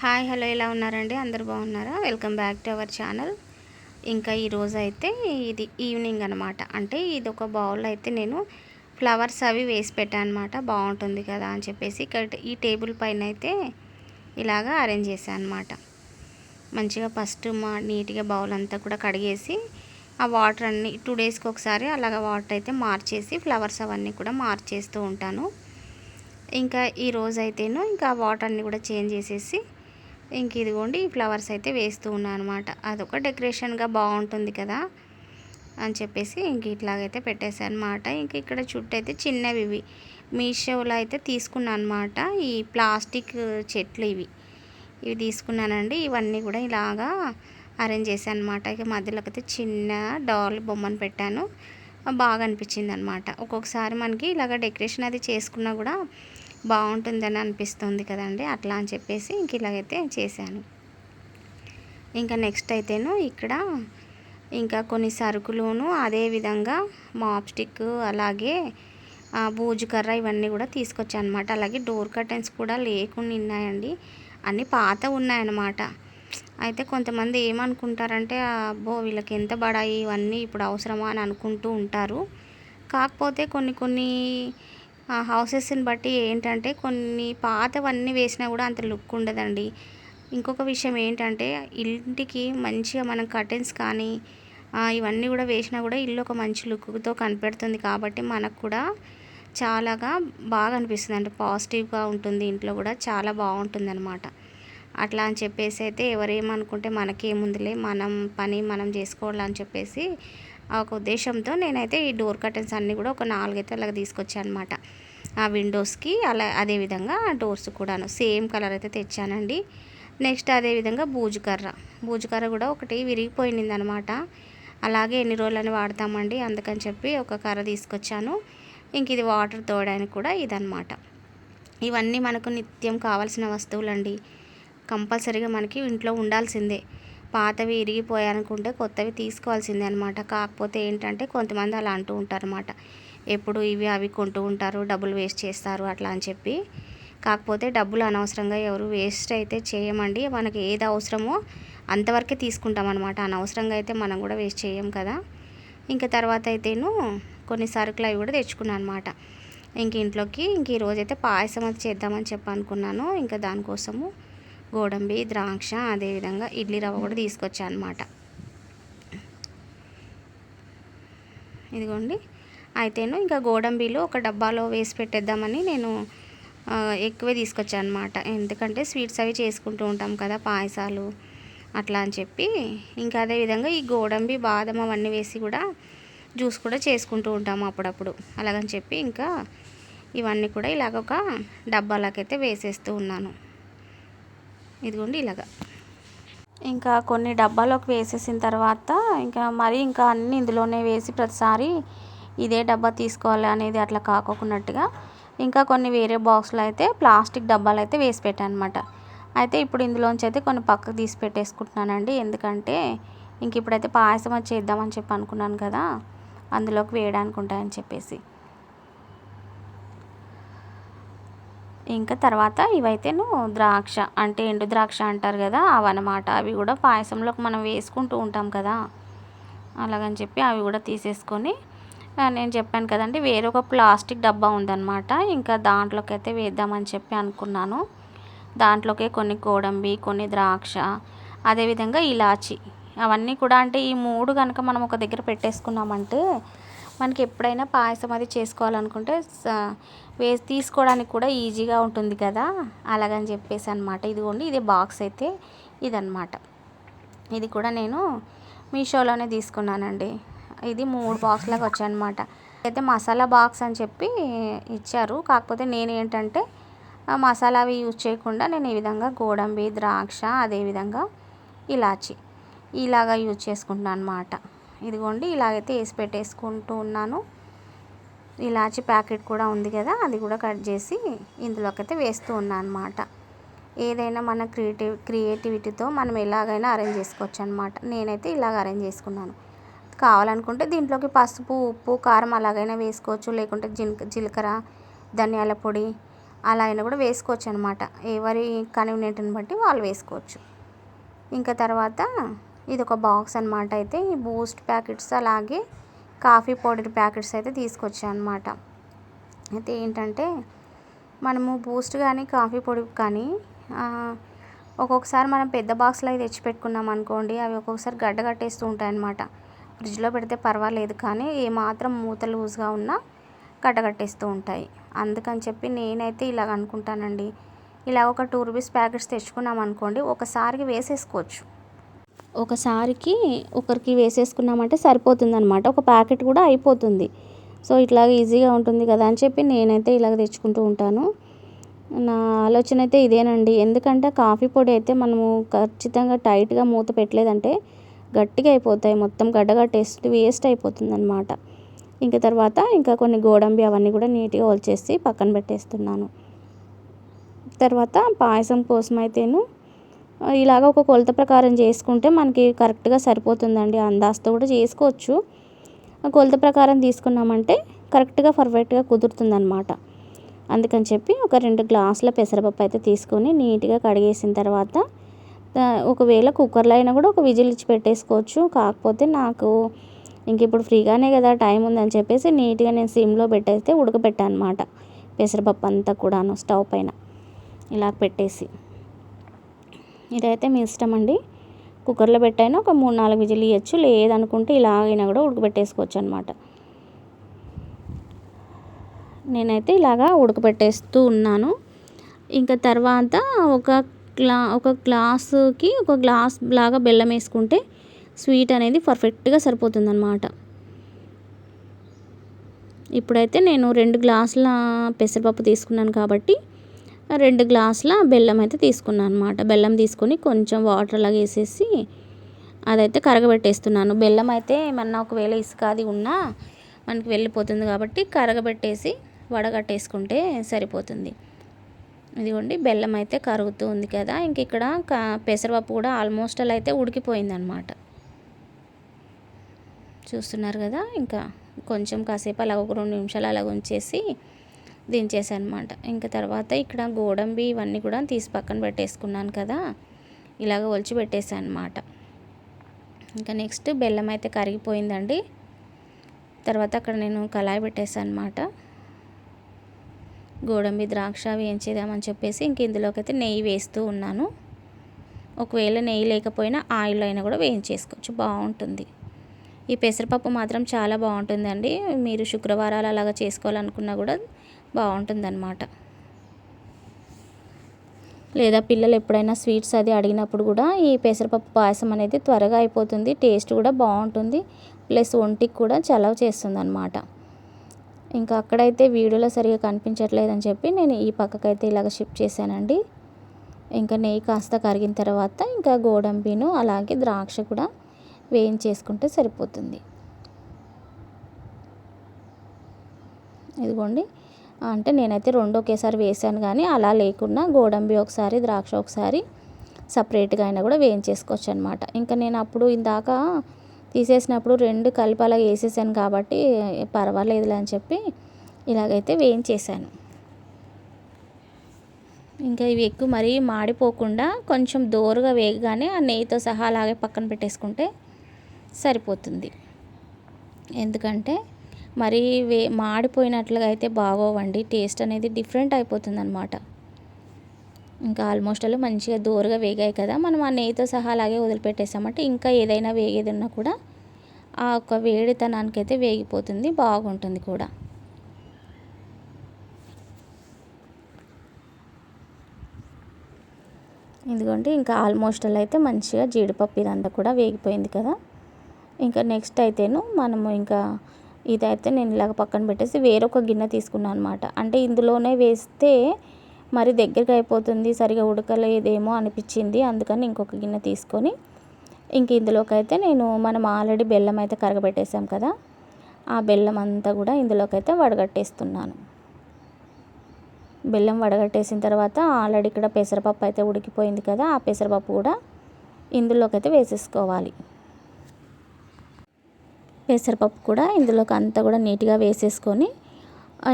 Hi hello ఎలా ఉన్నారండి? అందరు బాగున్నారా? Welcome back to our channel. ఇంకా ఈరోజు అయితే ఇది ఈవినింగ్ అనమాట అంటే ఇది ఒక బౌల్ అయితే నేను ఫ్లవర్స్ అవి వేసి పెట్టాను అనమాట బాగుంటుంది కదా అని చెప్పేసి ఇక్కడ ఈ టేబుల్ పైన అయితే ఇలాగా అరేంజ్ చేశాను అనమాట మంచిగా ఫస్ట్ మా నీట్గా బౌల్ అంతా కూడా కడిగేసి ఆ వాటర్ అన్ని టూ డేస్కి ఒకసారి అలాగ వాటర్ అయితే మార్చేసి ఫ్లవర్స్ అవన్నీ కూడా మార్చేస్తూ ఉంటాను. ఇంకా ఈరోజు అయితేను ఇంకా వాటర్ అన్ని కూడా చేంజ్ చేసేసి ఇంక ఇదిగోండి ఈ ఫ్లవర్స్ అయితే వేస్తూ ఉన్నాను అనమాట అదొక డెకరేషన్గా బాగుంటుంది కదా అని చెప్పేసి ఇంక ఇట్లాగైతే పెట్టేశాను అనమాట ఇంక ఇక్కడ చుట్టూ అయితే చిన్నవి ఇవి. మీషోలో అయితే తీసుకున్నాను అనమాట ఈ ప్లాస్టిక్ చెట్లు ఇవి. ఇవి తీసుకున్నానండి. ఇవన్నీ కూడా ఇలాగా అరేంజ్ చేశాను అనమాట ఇక మధ్యలోకి అయితే చిన్న డాల్ బొమ్మను పెట్టాను. బాగా అనిపించింది అనమాట ఒక్కొక్కసారి మనకి ఇలాగ డెకరేషన్ అది చేసుకున్నా కూడా బాగుంటుందని అనిపిస్తుంది కదండి. అట్లా అని చెప్పేసి ఇంక ఇలాగైతే చేశాను. ఇంకా నెక్స్ట్ అయితేను ఇక్కడ ఇంకా కొన్ని సరుకులును అదేవిధంగా మాప్ స్టిక్ అలాగే బూజు కర్ర ఇవన్నీ కూడా తీసుకొచ్చాను అనమాట అలాగే డోర్ కర్టెన్స్ కూడా లేకుండా ఉన్నాయండి. అన్నీ పాత ఉన్నాయన్నమాట. అయితే కొంతమంది ఏమనుకుంటారంటే అబ్బో వీళ్ళకి ఎంత బడాయి ఇవన్నీ ఇప్పుడు అవసరమా అని అనుకుంటూ ఉంటారు. కాకపోతే కొన్ని కొన్ని హౌసెస్ని బట్టి ఏంటంటే కొన్ని పాతవన్నీ వేసినా కూడా అంత లుక్ ఉండదండి. ఇంకొక విషయం ఏంటంటే ఇంటికి మంచిగా మనం కర్టెన్స్ కానీ ఇవన్నీ కూడా వేసినా కూడా ఇల్లు ఒక మంచి లుక్తో కనిపెడుతుంది కాబట్టి మనకు కూడా చాలాగా బాగా అనిపిస్తుంది అంటే పాజిటివ్గా ఉంటుంది ఇంట్లో కూడా చాలా బాగుంటుంది అనమాట అట్లా అని చెప్పేసి అయితే ఎవరేమనుకుంటే మనకేముందిలే మనం పని మనం చేసుకోవాలని చెప్పేసి ఒక ఉద్దేశంతో నేనైతే ఈ డోర్ కర్టెన్స్ అన్నీ కూడా ఒక నాలుగైతే అలాగ తీసుకొచ్చాను అనమాట ఆ విండోస్కి అలా అదేవిధంగా డోర్స్ కూడాను సేమ్ కలర్ అయితే తెచ్చానండి. నెక్స్ట్ అదేవిధంగా బూజుకర్ర బూజుకర్ర కూడా ఒకటి విరిగిపోయింది అనమాట అలాగే ఎన్ని రోజులని వాడతామండి అందుకని చెప్పి ఒక కర్ర తీసుకొచ్చాను. ఇంక ఇది వాటర్ తోడడానికి కూడా ఇదనమాట ఇవన్నీ మనకు నిత్యం కావాల్సిన వస్తువులండి. కంపల్సరీగా మనకి ఇంట్లో ఉండాల్సిందే. పాతవి ఇరిగిపోయాయనుకుంటే కొత్తవి తీసుకోవాల్సిందే అనమాట కాకపోతే ఏంటంటే కొంతమంది అలా అంటూ ఉంటారన్నమాట ఎప్పుడు ఇవి అవి కొంటూ ఉంటారు డబ్బులు వేస్ట్ చేస్తారు అట్లా అని చెప్పి. కాకపోతే డబ్బులు అనవసరంగా ఎవరు వేస్ట్ అయితే చేయమండి. మనకి ఏది అవసరమో అంతవరకే తీసుకుంటాం అనమాట అనవసరంగా అయితే మనం కూడా వేస్ట్ చేయం కదా. ఇంకా తర్వాత అయితేను కొన్ని సరుకులు అవి కూడా తెచ్చుకున్నాను అనమాట ఇంక ఇంట్లోకి ఇంక ఈరోజు అయితే పాయసం అది చేద్దామని చెప్పి అనుకున్నాను ఇంకా దానికోసము గోడంబి ద్రాక్ష అదేవిధంగా ఇడ్లీ రవ్వ కూడా తీసుకొచ్చాను అనమాట ఇదిగోండి. అయితేను ఇంకా గోడంబీలు ఒక డబ్బాలో వేసి పెట్టేద్దామని నేను ఎక్కువే తీసుకొచ్చాను అనమాట ఎందుకంటే స్వీట్స్ అవి చేసుకుంటూ ఉంటాం కదా పాయసాలు అట్లా అని చెప్పి. ఇంకా అదేవిధంగా ఈ గోడంబి బాదం అవన్నీ వేసి కూడా జ్యూస్ కూడా చేసుకుంటూ ఉంటాము అప్పుడప్పుడు. అలాగని చెప్పి ఇంకా ఇవన్నీ కూడా ఇలాగ ఒక డబ్బాలకైతే వేసేస్తూ ఉన్నాను. ఇదిగోండి ఇలాగా. ఇంకా కొన్ని డబ్బాలోకి వేసేసిన తర్వాత ఇంకా మరి ఇంకా అన్నీ ఇందులోనే వేసి ప్రతిసారి ఇదే డబ్బా తీసుకోవాలి అనేది అట్లా కాకోకున్నట్టుగా ఇంకా కొన్ని వేరే బాక్స్లో అయితే ప్లాస్టిక్ డబ్బాలు అయితే వేసి పెట్టాను అనమాట అయితే ఇప్పుడు ఇందులోంచి అయితే కొన్ని పక్కకు తీసి పెట్టేసుకుంటున్నానండి. ఎందుకంటే ఇంక ఇప్పుడైతే పాయసం అది చేద్దామని చెప్పి అనుకున్నాను కదా అందులోకి వేయడానికి ఉంటాయని చెప్పేసి. ఇంకా తర్వాత ఇవైతేను ద్రాక్ష అంటే ఎండు ద్రాక్ష అంటారు కదా అవన్నమాట. అవి కూడా పాయసంలోకి మనం వేసుకుంటూ ఉంటాం కదా. అలాగని చెప్పి అవి కూడా తీసేసుకొని నేను చెప్పాను కదండి వేరే ఒక ప్లాస్టిక్ డబ్బా ఉందన్నమాట. ఇంకా దాంట్లోకి అయితే వేద్దామని చెప్పి అనుకున్నాను. దాంట్లోకే కొన్ని కోడంబి కొన్ని ద్రాక్ష అదేవిధంగా ఇలాచి. అవన్నీ కూడా అంటే ఈ మూడు కనుక మనం ఒక దగ్గర పెట్టేసుకున్నామంటే మనకి ఎప్పుడైనా పాయసం అది చేసుకోవాలనుకుంటే వేసి తీసుకోవడానికి కూడా ఈజీగా ఉంటుంది కదా. అలాగని చెప్పేసి అనమాట ఇదిగోండి ఇది బాక్స్ అయితే ఇదనమాట ఇది కూడా నేను మీషోలోనే తీసుకున్నానండి. ఇది మూడు బాక్స్లాగా వచ్చాయన్నమాట. అయితే మసాలా బాక్స్ అని చెప్పి ఇచ్చారు. కాకపోతే నేను ఏంటంటే మసాలా అవి యూజ్ చేయకుండా నేను ఈ విధంగా గోడంబి ద్రాక్ష అదేవిధంగా ఇలాచి ఇలాగా యూజ్ చేసుకుంటున్నాను అనమాట ఇదిగోండి ఇలాగైతే వేసి పెట్టేసుకుంటూ ఉన్నాను. ఇలాచి ప్యాకెట్ కూడా ఉంది కదా అది కూడా కట్ చేసి ఇందులోకైతే వేస్తూ ఉన్నాను అనమాట ఏదైనా మన క్రియేటివ్ క్రియేటివిటీతో మనం ఎలాగైనా అరేంజ్ చేసుకోవచ్చు అనమాట నేనైతే ఇలాగ అరేంజ్ చేసుకున్నాను. కావాలనుకుంటే దీంట్లోకి పసుపు ఉప్పు కారం అలాగైనా వేసుకోవచ్చు. లేకుంటే జీలకర్ర ధనియాల పొడి అలా అయినా కూడా వేసుకోవచ్చు అనమాట ఎవరి కన్వీనియంట్ని బట్టి వాళ్ళు వేసుకోవచ్చు. ఇంకా తర్వాత ఇది ఒక బాక్స్ అనమాట అయితే. ఈ బూస్ట్ ప్యాకెట్స్ అలాగే కాఫీ పౌడర్ ప్యాకెట్స్ అయితే తీసుకొచ్చాను అనమాట అయితే ఏంటంటే మనము బూస్ట్ కానీ కాఫీ పొడి కానీ ఒక్కొక్కసారి మనం పెద్ద బాక్స్లో అవి తెచ్చిపెట్టుకున్నాం అనుకోండి అవి ఒక్కొక్కసారి గడ్డ కట్టేస్తూ ఉంటాయి అన్నమాట. ఫ్రిడ్జ్లో పెడితే పర్వాలేదు కానీ ఏమాత్రం మూత లూజ్గా ఉన్నా గడ్డ కట్టేస్తూ ఉంటాయి. అందుకని చెప్పి నేనైతే ఇలాగ అనుకుంటానండి. ఇలా ఒక టూ రూపీస్ ప్యాకెట్స్ తెచ్చుకున్నాం అనుకోండి ఒకసారికి వేసేసుకోవచ్చు. ఒకసారికి ఒకరికి వేసేసుకున్నామంటే సరిపోతుంది అనమాట ఒక ప్యాకెట్ కూడా అయిపోతుంది. సో ఇట్లాగ ఈజీగా ఉంటుంది కదా అని చెప్పి నేనైతే ఇలాగ తెచ్చుకుంటూ ఉంటాను. నా ఆలోచన అయితే ఇదేనండి. ఎందుకంటే కాఫీ పొడి అయితే మనము ఖచ్చితంగా టైట్గా మూత పెట్టలేదంటే గట్టిగా అయిపోతాయి. మొత్తం గడ్డగట్టేసి వేస్ట్ అయిపోతుంది అనమాట ఇంకా తర్వాత ఇంకా కొన్ని గోడంబి అవన్నీ కూడా నీట్గా వల్చేసి పక్కన పెట్టేస్తున్నాను. తర్వాత పాయసం కోసం అయితేను ఇలాగ ఒక కొలత ప్రకారం చేసుకుంటే మనకి కరెక్ట్గా సరిపోతుందండి. అందాజతో కూడా చేసుకోవచ్చు. కొలత ప్రకారం తీసుకున్నామంటే కరెక్ట్గా పర్ఫెక్ట్గా కుదురుతుందనమాట అందుకని చెప్పి ఒక రెండు గ్లాసుల పెసరపప్పు అయితే తీసుకొని నీట్గా కడిగేసిన తర్వాత ఒకవేళ కుక్కర్లో అయినా కూడా ఒక విజిల్ ఇచ్చి పెట్టేసుకోవచ్చు. కాకపోతే నాకు ఇంక ఇప్పుడు ఫ్రీగానే కదా టైం ఉందని చెప్పేసి నీట్గా నేను సిమ్లో పెట్టేస్తే ఉడకబెట్టాను అనమాట పెసరపప్పు అంతా కూడాను స్టవ్ పైన. ఇలా పెట్టేసి. ఇదైతే మీ ఇష్టం అండి. కుక్కర్లో పెట్టైనా ఒక మూడు నాలుగు విజిల్ ఇవ్వచ్చు లేదనుకుంటే ఇలా అయినా కూడా ఉడకబెట్టేసుకోవచ్చు అనమాట నేనైతే ఇలాగా ఉడకబెట్టేస్తూ ఉన్నాను. ఇంకా తర్వాత ఒక గ్లా ఒక గ్లాసుకి ఒక గ్లాస్ లాగా బెల్లం వేసుకుంటే స్వీట్ అనేది పర్ఫెక్ట్గా సరిపోతుంది అనమాట ఇప్పుడైతే నేను రెండు గ్లాసుల పెసరపప్పు తీసుకున్నాను కాబట్టి రెండు గ్లాసుల బెల్లం అయితే తీసుకున్నాను అనమాట బెల్లం తీసుకొని కొంచెం వాటర్ లాగా వేసేసి అదైతే కరగబెట్టేస్తున్నాను. బెల్లం అయితే ఏమన్నా ఒకవేళ ఇసుక అది ఉన్నా మనకి వెళ్ళిపోతుంది కాబట్టి కరగబెట్టేసి వడగట్టేసుకుంటే సరిపోతుంది. ఇదిగోండి బెల్లం అయితే కరుగుతూ ఉంది కదా. ఇంక ఇక్కడ పెసరపప్పు కూడా ఆల్మోస్ట్ అలా అయితే ఉడికిపోయిందనమాట చూస్తున్నారు కదా ఇంకా కొంచెం కాసేపు అలా ఒక రెండు నిమిషాలు అలా ఉంచేసి దించేసానమాట ఇంకా తర్వాత ఇక్కడ గోడంబి ఇవన్నీ కూడా తీసి పక్కన పెట్టేసుకున్నాను కదా. ఇలాగ ఒలిచి పెట్టేసాను అనమాట ఇంకా నెక్స్ట్ బెల్లం అయితే కరిగిపోయిందండి. తర్వాత అక్కడ నేను కళాయి పెట్టేసాను అనమాట గోడంబి ద్రాక్ష వేయించేదామని చెప్పేసి ఇంక ఇందులోకి అయితే నెయ్యి వేస్తూ ఉన్నాను. ఒకవేళ నెయ్యి లేకపోయినా ఆయిల్ అయినా కూడా వేయించేసుకోవచ్చు. బాగుంటుంది. ఈ పెసరపప్పు మాత్రం చాలా బాగుంటుందండి. మీరు శుక్రవారాలు అలాగా చేసుకోవాలనుకున్నా కూడా బాగుంటుందన్నమాట. లేదా పిల్లలు ఎప్పుడైనా స్వీట్స్ అది అడిగినప్పుడు కూడా ఈ పెసరపప్పు పాయసం అనేది త్వరగా అయిపోతుంది టేస్ట్ కూడా బాగుంటుంది ప్లస్ ఒంటికి కూడా చలవ చేస్తుంది అనమాట ఇంకా అక్కడైతే వీడియోలో సరిగా కనిపించట్లేదని చెప్పి నేను ఈ పక్కకైతే ఇలాగ షిఫ్ట్ చేశానండి. ఇంకా నెయ్యి కాస్త కరిగిన తర్వాత ఇంకా గోడంబీను అలాగే ద్రాక్ష కూడా వేయించేసుకుంటే సరిపోతుంది. ఇదిగోండి. అంటే నేనైతే రెండు ఒకేసారి వేసాను కానీ అలా లేకుండా గోడంబి ఒకసారి ద్రాక్ష ఒకసారి సపరేట్గా అయినా కూడా వేయించేసుకోవచ్చు అనమాట ఇంకా నేను అప్పుడు ఇందాక తీసేసినప్పుడు రెండు కలిపి అలా వేసేసాను కాబట్టి పర్వాలేదులే అని చెప్పి ఇలాగైతే వేయించేసాను. ఇంకా ఇవి ఎక్కువ మరీ మాడిపోకుండా కొంచెం దోరగా వేగగానే ఆ నెయ్యితో సహా అలాగే పక్కన పెట్టేసుకుంటే సరిపోతుంది. ఎందుకంటే మరి వే మాడిపోయినట్లుగా అయితే బాగోవండి. టేస్ట్ అనేది డిఫరెంట్ అయిపోతుంది అనమాట ఇంకా ఆల్మోస్ట్ అలా మంచిగా దూరగా వేగాయి కదా. మనం ఆ నెయ్యితో సహా అలాగే వదిలిపెట్టేసామంటే ఇంకా ఏదైనా వేగేది ఉన్నా కూడా ఆ ఒక వేడితనానికి అయితే వేగిపోతుంది బాగుంటుంది కూడా. ఇదిగోండి ఇంకా ఆల్మోస్ట్ అలా అయితే మంచిగా జీడిపప్పు ఇదంతా కూడా వేగిపోయింది కదా. ఇంకా నెక్స్ట్ అయితేను మనము ఇంకా ఇదైతే నేను ఇలాగ పక్కన పెట్టేసి వేరొక గిన్నె తీసుకున్నాను అనమాట అంటే ఇందులోనే వేస్తే మరి దగ్గరికి అయిపోతుంది సరిగా ఉడకలేదేమో అనిపించింది. అందుకని ఇంకొక గిన్నె తీసుకొని ఇంక ఇందులోకి అయితే నేను మనం ఆల్రెడీ బెల్లం అయితే కరగబెట్టేసాం కదా ఆ బెల్లం అంతా కూడా ఇందులోకైతే వడగట్టేస్తున్నాను. బెల్లం వడగట్టేసిన తర్వాత ఆల్రెడీ ఇక్కడ పెసరపప్పు అయితే ఉడికిపోయింది కదా ఆ పెసరపప్పు కూడా ఇందులోకి అయితే వేసేసుకోవాలి. పెసరపప్పు కూడా ఇందులోకి అంతా కూడా నీట్గా వేసేసుకొని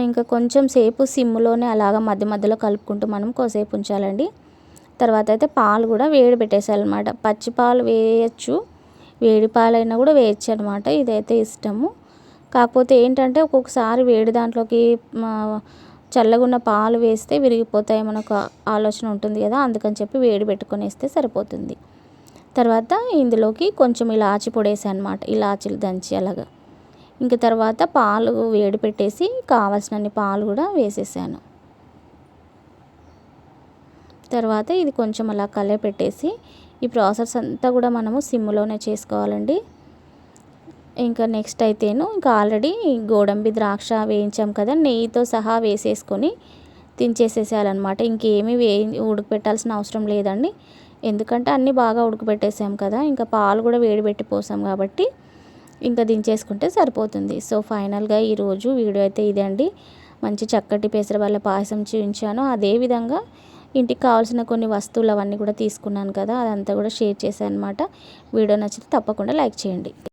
ఇంకా కొంచెం సేపు సిమ్లోనే అలాగ మధ్య మధ్యలో కలుపుకుంటూ మనం కోసేపు ఉంచాలండి. తర్వాత అయితే పాలు కూడా వేడి పెట్టేసాలన్నమాట పచ్చి పాలు వేయచ్చు వేడి పాలైనా కూడా వేయచ్చు అనమాట ఇదైతే ఇష్టము. కాకపోతే ఏంటంటే ఒక్కొక్కసారి వేడి దాంట్లోకి చల్లగా ఉన్న పాలు వేస్తే విరిగిపోతాయి మనకు ఆలోచన ఉంటుంది కదా అందుకని చెప్పి వేడి పెట్టుకొని వేస్తే సరిపోతుంది. తర్వాత ఇందులోకి కొంచెం ఇలాచి పొడి వేసాను అనమాట ఇలాచీలు దంచి అలాగా. ఇంక తర్వాత పాలు వేడి పెట్టేసి కావాల్సినన్ని పాలు కూడా వేసేసాను. తర్వాత ఇది కొంచెం అలా కలే పెట్టేసి ఈ ప్రాసెస్ అంతా కూడా మనము సిమ్లోనే చేసుకోవాలండి. ఇంకా నెక్స్ట్ అయితేను ఇంకా ఆల్రెడీ గోడంబి ద్రాక్ష వేయించాం కదా నెయ్యితో సహా వేసేసుకొని దించేసేసేయాలన్నమాట ఇంకేమీ వే ఉడకపెట్టాల్సిన అవసరం లేదండి. ఎందుకంటే అన్నీ బాగా ఉడకబెట్టేసాం కదా ఇంకా పాలు కూడా వేడిపెట్టి పోసాం కాబట్టి ఇంకా దించేసుకుంటే సరిపోతుంది. సో ఫైనల్గా ఈరోజు వీడియో అయితే ఇదే అండి. మంచి చక్కటి పెసరవల్ల పాయసం చూపించాను అదేవిధంగా ఇంటికి కావాల్సిన కొన్ని వస్తువులు అవన్నీ కూడా తీసుకున్నాను కదా అదంతా కూడా షేర్ చేశాను అనమాట వీడియో నచ్చితే తప్పకుండా లైక్ చేయండి.